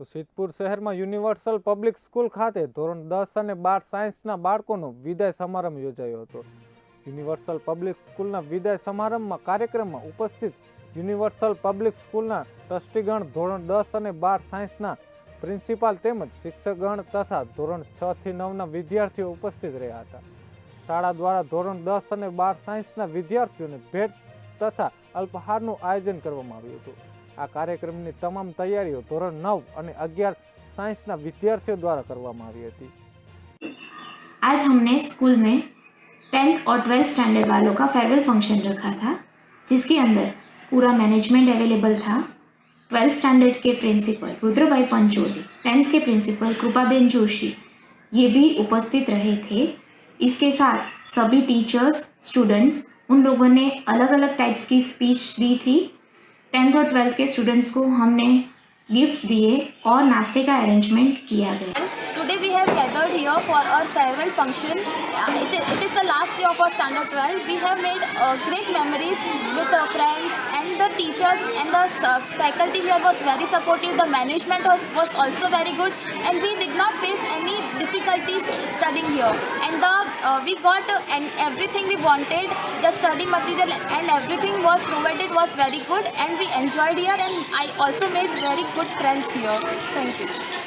તો સિદ્ધપુર શહેરમાં universal public school ખાતે ધોરણ દસ અને બાર સાયન્સના બાળકોનો વિદાય સમારંભ યોજાયો હતો યુનિવર્સલ પબ્લિક સ્કૂલના વિદાય સમારંભમાં કાર્યક્રમમાં ઉપસ્થિત યુનિવર્સલ પબ્લિક સ્કૂલના ટ્રસ્ટીગણ ધોરણ દસ અને બાર સાયન્સના પ્રિન્સિપાલ તેમજ શિક્ષકગણ તથા ધોરણ છ થી નવના વિદ્યાર્થીઓ ઉપસ્થિત રહ્યા હતા શાળા દ્વારા ધોરણ દસ અને બાર સાયન્સના વિદ્યાર્થીઓને ભેટ તથા અલ્પહારનું આયોજન કરવામાં આવ્યું હતું आ कार्यक्रम ने तमाम तैयारी ધોરણ 9 અને 11 સાયન્સના વિદ્યાર્થીઓ દ્વારા કરવામાં આવી હતી આજ हमने સ્કૂલ મે 10th ઓર 12th સ્ટાન્ડર્ડ વાલો કા ફેયરવેલ ફંક્શન રખા થા જિસકે અંદર પૂરા મેનેજમેન્ટ अवेलेबल થા 12th સ્ટાન્ડર્ડ કે પ્રિન્સિપલ ઉદ્રવય પંચોલી 10th કે પ્રિન્સિપલ કૃપાબેન જોશી યે ભી ઉપસ્થિત રહે થે ઇસકે સાથ સભી ટીચર્સ સ્ટુડન્ટ્સ ઉન લોગોને અલગ અલગ ટાઇપ્સ કી સ્પીચ દી થી टेंथ और ट्वेल्थ के स्टूडेंट्स को हमने गिफ्ट्स दिए और नाश्ते का अरेंजमेंट किया गया today we have gathered here for our farewell function it is the last year of our standard 12 we have made great memories with friends and the teachers and the faculty here was very supportive. The management was, was also very good and we did not face any difficulties studying here. And the, uh, we got uh, and everything we wanted. The study material and everything was provided was very good and we enjoyed here and I also made very good friends here. Thank you.